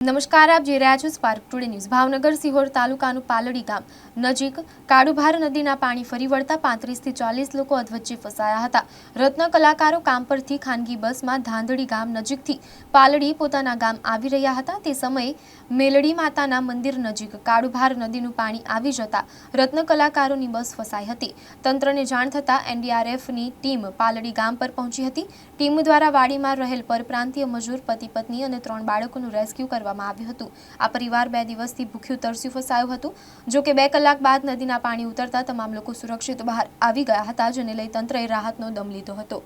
નમસ્કાર, આપ જોઈ રહ્યા છો spark today news Bhavnagar, Sihor તાલુકાનું પાલડી ગામ. નજીક કાળુભાર નદીના પાણી ફરી વળતા પાંત્રીસથી ચાલીસ લોકો અધવચ્ચે ફસાયા હતા. રત્ન કલાકારો કામ પરથી ખાનગી બસમાં ધાંધડી ગામ નજીકથી પાલડી પોતાના ગામ આવી રહ્યા હતા. તે સમયે મેલડી માતાના મંદિર નજીક કાળુભાર નદીનું પાણી આવી જતા રત્ન કલાકારોની બસ ફસાઈ હતી. તંત્રને જાણ થતાં એનડીઆરએફની ટીમ પાલડી ગામ પર પહોંચી હતી. ટીમ દ્વારા વાડીમાં રહેલ પરપ્રાંતીય મજૂર પતિ પત્ની અને ત્રણ બાળકોનું રેસ્ક્યુ કરવામાં આવ્યું હતું. આ પરિવાર બે દિવસથી ભૂખ્યું તરસ્યું ફસાયું હતું. જો કે બે કલાક બાદ નદીના પાણી ઉતરતા તમામ લોકો સુરક્ષિત બહાર આવી ગયા હતા, જેને લઈ તંત્રએ રાહતનો દમ લીધો હતો.